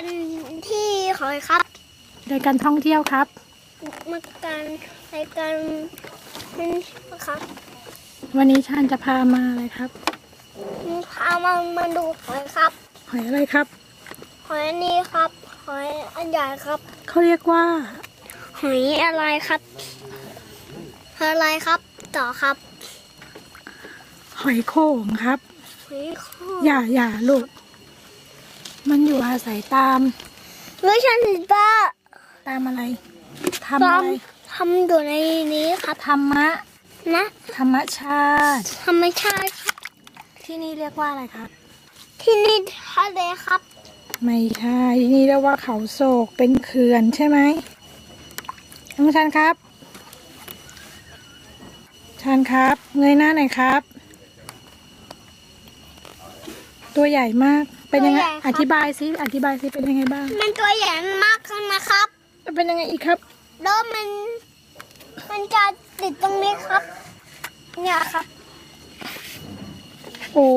การที่ขอยครับรายการท่องเที่ยวครับมาการรายการนี่ครับ วันนี้ชานจะพามาอะไรครับพามามาดูหอยครับ หอยอะไรครับ หอยอันนี้ครับ หอยอันใหญ่ครับเขาเรียกว่า หอยอะไรครับหอยอะไรครับ ต่อครับ หอยโข่งครับ หอยโข่อย่าอย่าลูก มันอยู่อาศัยตามไม่ใช่ป้าตามอะไรทำอะไรทำอยู่ในนี้ครับธรรมะนะธรรมชาติ ธรรมชาติครับที่นี่เรียกว่าอะไรครับ ที่นี่ทะเลครับ ไม่ใช่ที่นี่เรียกว่าเขาโศกเป็นเขื่อนใช่ไหมน้องชานครับชานครับเงยหน้าหน่อยครับ ตัวใหญ่มาก เป็นยังไงตัวใหญ่ครับอธิบายซิ อธิบายิเป็นยังไงบ้าง มันตัวใหญ่มากขึ้นนะครับ เป็นยังไงอีกครับ แล้วมัน มันจะติดตรงนี้ครับ เนี่ยครับ โอ้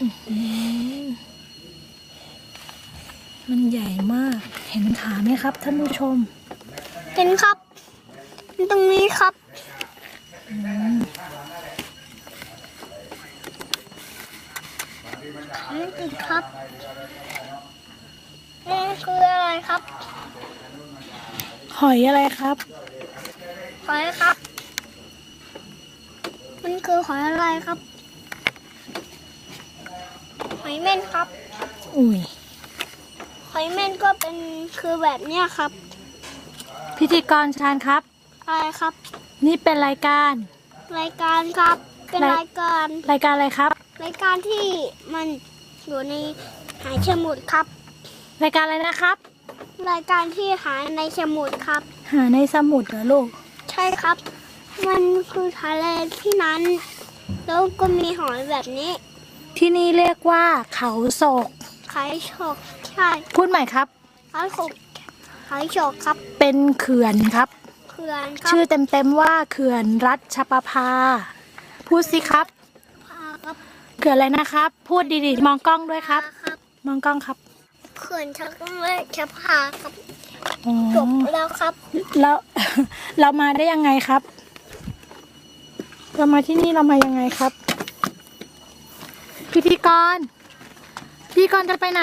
อื้อหือมันใหญ่มาก เห็นขาไหมครับ ท่านผู้ชม เห็นครับ ตรงนี้ครับ มันติดครับนี่คืออะไรครับ หอยอะไรครับ หอยครับ มันคือหอยอะไรครับ หอยเม่นครับ อุ้ย หอยเม่นก็เป็นคือแบบเนี้ยครับ พิธีกรชาญครับ อะไรครับ นี่เป็นรายการ รายการครับ เป็นรายรายการ รายการอะไรครับ รายการที่มัน อยู่ในหายสมุดครับ รายการอะไรนะครับ รายการที่หายในสมุดครับ หาในสมุดเหรอลูก ใช่ครับ มันคือทะเลที่นั้น แล้วก็มีหอยแบบนี้ที่นี่เรียกว่าเขาโศกขายโฉกใช่พูดใหม่ครับ ขายโฉกขายโฉกครับเป็นเขื่อนครับ เขื่อนครับชื่อเต็มๆว่าเขื่อนรัชประภา พูดสิครับพาครับ เขื่อนอะไรนะครับ พูดดีๆ มองกล้องด้วยครับพาครับมองกล้องครับเขื่อนชักเลชะพาครับอ๋อจบแล้วครับ แล้ว เรามาได้ยังไงครับ เรามาที่นี่เรามายังไงครับ พิธีกร พิธีกรจะไปไหน